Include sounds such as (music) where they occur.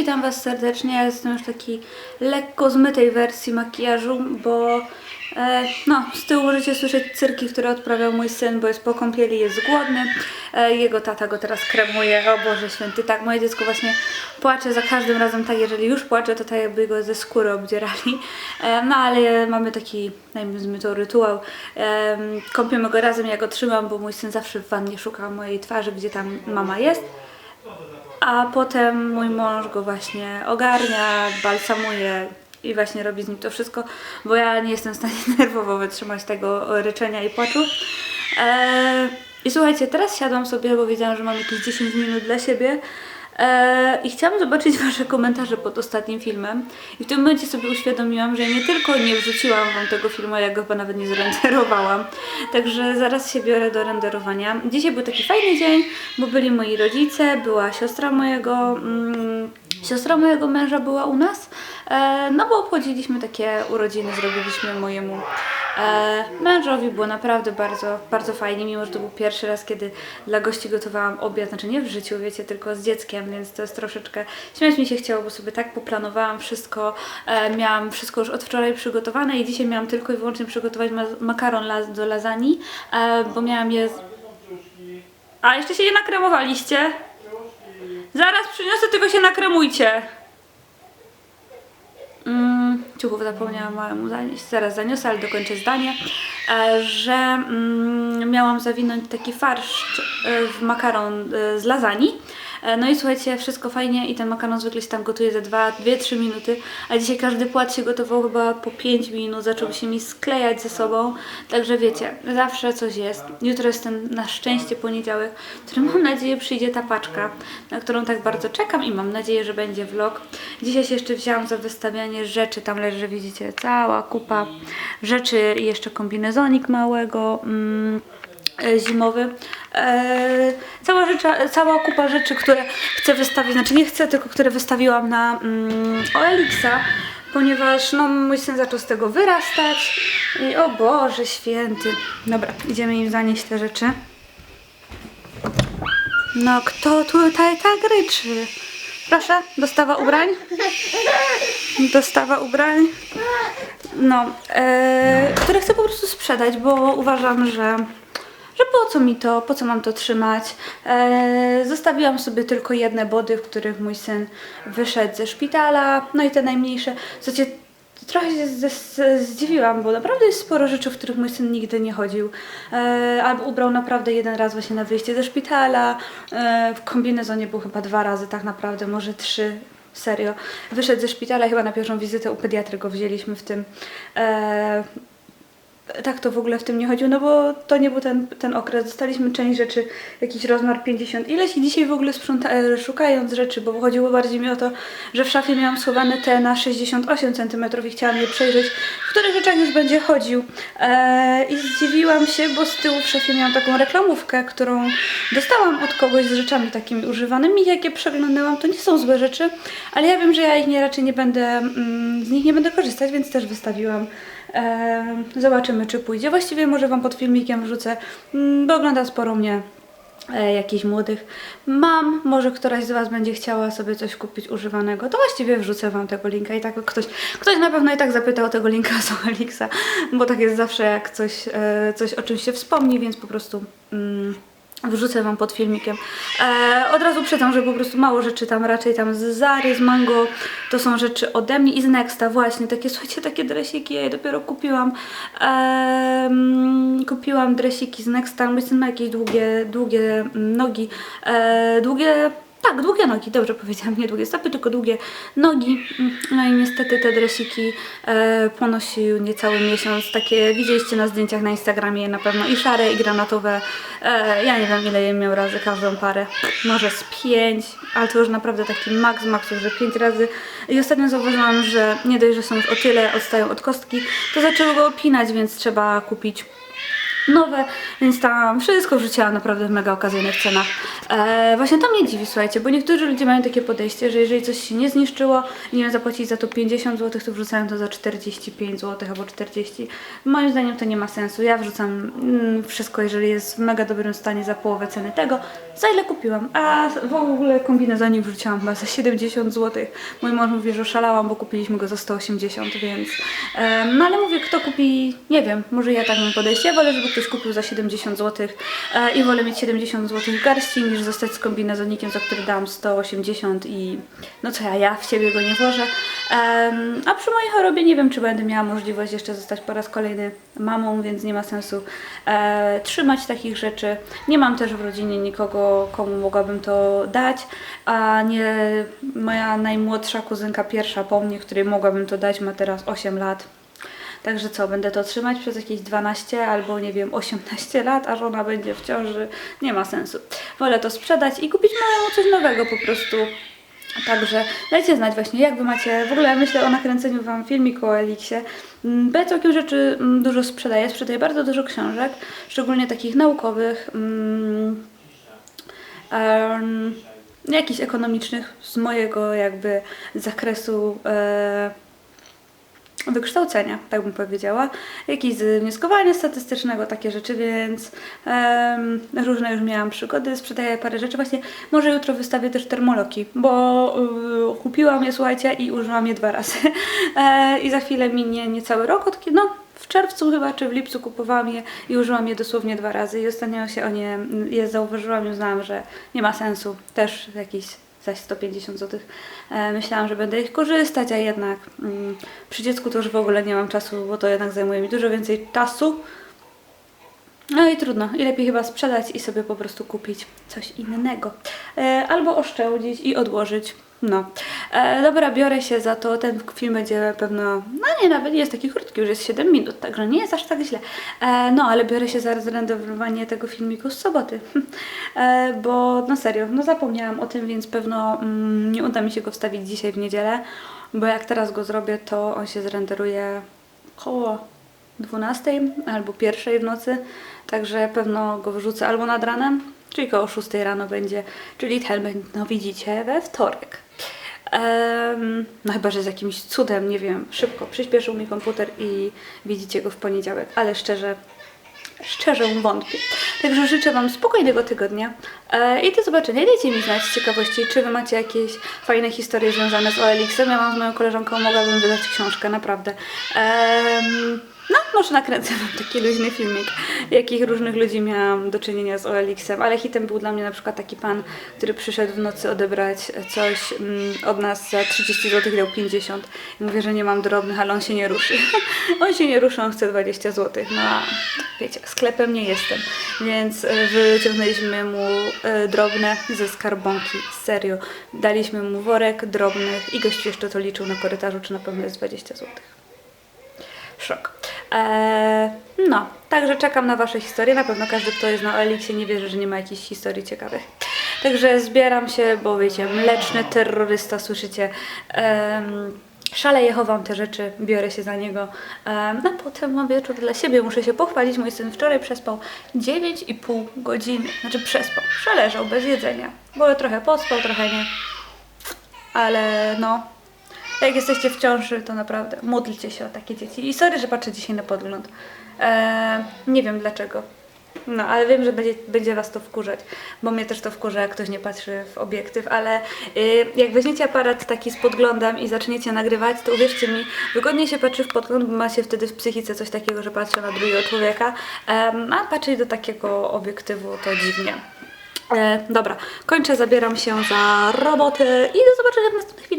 witam Was serdecznie. Ja jestem już takiej lekko zmytej wersji makijażu, bo e, no, z tyłu możecie słyszeć cyrki, które odprawiał mój syn, bo jest po kąpieli, jest głodny. E, jego tata go teraz kremuje. O Boże święty, tak, moje dziecko właśnie płacze za każdym razem tak, jeżeli już płacze, to tak jakby go ze skóry obdzierali. E, no ale mamy taki, nazwijmy to rytuał. E, kąpiemy go razem, ja go trzymam, bo mój syn zawsze w wannie szuka mojej twarzy, gdzie tam mama jest. A potem mój mąż go właśnie ogarnia, balsamuje i właśnie robi z nim to wszystko, bo ja nie jestem w stanie (laughs) nerwowo wytrzymać tego ryczenia i płaczu. Eee, I słuchajcie, teraz siadłam sobie, bo wiedziałam, że mam jakieś 10 minut dla siebie. Eee, I chciałam zobaczyć Wasze komentarze pod ostatnim filmem. I w tym momencie sobie uświadomiłam, że nie tylko nie wrzuciłam Wam tego filmu, ja go chyba nawet nie zrenderowałam. Także zaraz się biorę do renderowania. Dzisiaj był taki fajny dzień, bo byli moi rodzice, była siostra mojego, mm, siostra mojego męża była u nas. E, no bo obchodziliśmy takie urodziny, zrobiliśmy mojemu e, mężowi. Było naprawdę bardzo, bardzo fajnie, mimo że to był pierwszy raz, kiedy dla gości gotowałam obiad, znaczy nie w życiu, wiecie, tylko z dzieckiem, więc to jest troszeczkę, śmiać mi się chciało, bo sobie tak poplanowałam wszystko, e, miałam wszystko już od wczoraj przygotowane i dzisiaj miałam tylko i wyłącznie przygotować ma makaron do lasagne, bo miałam je... A, jeszcze się nie nakremowaliście? Zaraz przyniosę, tylko się nakremujcie. Mm, ciuchów zapomniałam małemu zanieść, zaraz zaniosę, ale dokończę zdanie, e, że mm, miałam zawinąć taki farsz e, w makaron e, z lasagne. E, No i słuchajcie, wszystko fajnie i ten makaron zwykle się tam gotuje za 2-3 minuty, a dzisiaj każdy płat się gotował chyba po 5 minut, zaczął się mi sklejać ze sobą, także wiecie, zawsze coś jest. Jutro jest ten na szczęście poniedziałek, w którym mam nadzieję przyjdzie ta paczka, na którą tak bardzo czekam i mam nadzieję, że będzie vlog. Dzisiaj się jeszcze wzięłam za wystawianie rzeczy, tam leży, widzicie, cała kupa rzeczy i jeszcze kombinezonik małego. Mm zimowy. E, cała, rzecza, cała kupa rzeczy, które chcę wystawić, znaczy nie chcę, tylko które wystawiłam na mm, OLX-a, ponieważ no, mój syn zaczął z tego wyrastać i o Boże święty. Dobra, idziemy im zanieść te rzeczy. No kto tutaj tak ryczy? Proszę, dostawa ubrań? Dostawa ubrań? No, e, które chcę po prostu sprzedać, bo uważam, że po co mi to, po co mam to trzymać. E, zostawiłam sobie tylko jedne body, w których mój syn wyszedł ze szpitala, no i te najmniejsze. Słuchajcie, trochę się zdziwiłam, bo naprawdę jest sporo rzeczy, w których mój syn nigdy nie chodził. E, albo ubrał naprawdę jeden raz właśnie na wyjście ze szpitala. E, w kombinezonie był chyba dwa razy, tak naprawdę, może trzy. Serio. Wyszedł ze szpitala, chyba na pierwszą wizytę u pediatry go wzięliśmy w tym. E, tak to w ogóle w tym nie chodziło, no bo to nie był ten, ten okres. Dostaliśmy część rzeczy, jakiś rozmiar 50 ileś i dzisiaj w ogóle sprząta, e, szukając rzeczy, bo chodziło bardziej mi o to, że w szafie miałam schowane te na 68 cm i chciałam je przejrzeć, w których rzeczach już będzie chodził. E, I zdziwiłam się, bo z tyłu w szafie miałam taką reklamówkę, którą dostałam od kogoś z rzeczami takimi używanymi. Jak je przeglądałam, to nie są złe rzeczy, ale ja wiem, że ja ich nie, raczej nie będę, mm, z nich nie będę korzystać, więc też wystawiłam. Zobaczymy, czy pójdzie. Właściwie może Wam pod filmikiem wrzucę, mm, bo ogląda sporo mnie e, jakichś młodych mam. Może któraś z Was będzie chciała sobie coś kupić używanego, to właściwie wrzucę Wam tego linka i tak ktoś, ktoś na pewno i tak zapytał o tego linka (laughs) z Olixa, bo tak jest zawsze, jak coś, e, coś o czymś się wspomni, więc po prostu... Mm, Wrzucę Wam pod filmikiem. E, od razu przytam, że po prostu mało rzeczy tam, raczej tam z Zary, z Mango, to są rzeczy ode mnie i z Nexta właśnie, takie, słuchajcie, takie dresiki, ja je dopiero kupiłam. Kupiłam dresiki z Nexta, mój syn ma jakieś długie, długie nogi, e, długie... Tak, długie nogi, dobrze powiedziałam, nie długie stopy, tylko długie nogi. Mm, No i niestety te dresiki e, ponosił niecały miesiąc. Takie widzieliście na zdjęciach na Instagramie na pewno i szare, i granatowe. E, ja nie wiem ile je miał razy każdą parę. Może z pięć, ale to już naprawdę taki max, max, że pięć razy. I ostatnio zauważyłam, że nie dość, że są już o tyle, odstają od kostki, to zaczęły go opinać, więc trzeba kupić nowe, więc tam wszystko wrzuciłam naprawdę w mega okazyjnych cenach. E, właśnie to mnie dziwi, słuchajcie, bo niektórzy ludzie mają takie podejście, że jeżeli coś się nie zniszczyło i nie wiem, zapłacić za to 50 zł, to wrzucają to za 45 zł albo 40. Moim zdaniem to nie ma sensu. Ja wrzucam mm, wszystko, jeżeli jest w mega dobrym stanie za połowę ceny tego, za ile kupiłam. A w ogóle kombinezonik wrzuciłam chyba za 70 zł. Mój mąż mówi, że oszalałam, bo kupiliśmy go za 180, więc... no ale mówię, kto kupi, nie wiem, może ja tak mam podejście. Ja wolę, żeby ktoś kupił za 70 zł e, i wolę mieć 70 zł garści, niż zostać z kombinezonikiem, za który dałam 180 i no co ja, ja w siebie go nie włożę. A przy mojej chorobie nie wiem, czy będę miała możliwość jeszcze zostać po raz kolejny mamą, więc nie ma sensu e, trzymać takich rzeczy. Nie mam też w rodzinie nikogo, komu mogłabym to dać, a nie moja najmłodsza kuzynka pierwsza po mnie, której mogłabym to dać, ma teraz 8 lat. Także co, będę to trzymać przez jakieś 12 albo nie wiem 18 lat, aż ona będzie w ciąży. Nie ma sensu. Wolę to sprzedać i kupić małemu coś nowego po prostu. Także dajcie znać właśnie, jak Wy macie, w ogóle myślę o nakręceniu Wam filmiku o Eliksie, Mm, bo ja całkiem rzeczy mm, dużo sprzedaję, sprzedaję bardzo dużo książek, szczególnie takich naukowych, mm, em, jakichś ekonomicznych z mojego jakby zakresu e, wykształcenia, tak bym powiedziała, jakieś z wnioskowania statystycznego, takie rzeczy, więc różne już miałam przygody, sprzedaję parę rzeczy, właśnie może jutro wystawię też termoloki, bo y, kupiłam je, słuchajcie, i użyłam je dwa razy. (laughs) E, i za chwilę minie niecały rok, od kiedy, no w czerwcu chyba, czy w lipcu kupowałam je i użyłam je dosłownie dwa razy. I ostatnio się o nie je zauważyłam i uznałam, że nie ma sensu, też jakieś zaś 150 zł. Myślałam, że będę ich korzystać, a jednak mm, przy dziecku to już w ogóle nie mam czasu, bo to jednak zajmuje mi dużo więcej czasu. No i trudno, i lepiej chyba sprzedać i sobie po prostu kupić coś innego. E, albo oszczędzić i odłożyć. No. E, dobra, biorę się za to. Ten film będzie pewno, no nie, nawet nie jest taki krótki, już jest 7 minut, także nie jest aż tak źle. E, no, ale biorę się za zrenderowanie tego filmiku z soboty. (laughs) bo, no serio, no zapomniałam o tym, więc pewno mm, nie uda mi się go wstawić dzisiaj w niedzielę, bo jak teraz go zrobię, to on się zrenderuje koło 12 albo 1 w nocy, także pewno go wrzucę albo nad ranem, czyli koło 6 rano będzie, czyli ten no widzicie we wtorek. Em, no chyba, że z jakimś cudem, nie wiem, szybko przyspieszył mi komputer i widzicie go w poniedziałek, ale szczerze, szczerze wątpię. Także życzę Wam spokojnego tygodnia e, i do zobaczenia. Dajcie mi znać z ciekawości, czy Wy macie jakieś fajne historie związane z OLX-em. Ja mam z moją koleżanką, mogłabym wydać książkę, naprawdę. Em, no, może nakręcę wam taki luźny filmik, jakich różnych ludzi miałam do czynienia z OLX-em, ale hitem był dla mnie na przykład taki pan, który przyszedł w nocy odebrać coś mm, od nas za 30 zł, dał 50. I mówię, że nie mam drobnych, ale on się nie ruszy. (laughs) on się nie ruszy, on chce 20 zł. No, a wiecie, sklepem nie jestem, więc e, wyciągnęliśmy mu e, drobne ze skarbonki, serio. Daliśmy mu worek drobnych i gościu jeszcze to liczył na korytarzu, czy na pewno jest 20 złotych szok. Eee, no, także czekam na Wasze historie. Na pewno każdy, kto jest na Elixie, nie wierzy, że nie ma jakichś historii ciekawych. Także zbieram się, bo wiecie, mleczny terrorysta, słyszycie. Em, Szaleję, chowam te rzeczy, biorę się za niego. Um, no potem mam wieczór dla siebie, muszę się pochwalić. Mój syn wczoraj przespał 9,5 godziny. Znaczy przespał, przeleżał bez jedzenia. Bo trochę pospał, trochę nie. Ale no, jak jesteście w ciąży, to naprawdę módlcie się o takie dzieci. I sorry, że patrzę dzisiaj na podgląd. Eee, nie wiem dlaczego. No, ale wiem, że będzie, będzie Was to wkurzać, bo mnie też to wkurza, jak ktoś nie patrzy w obiektyw, ale y, jak weźmiecie aparat taki z podglądem i zaczniecie nagrywać, to uwierzcie mi, wygodniej się patrzy w podgląd, bo ma się wtedy w psychice coś takiego, że patrzy na drugiego człowieka, em, a patrzeć do takiego obiektywu to dziwnie. E, dobra, kończę, zabieram się za robotę i do zobaczenia w następnych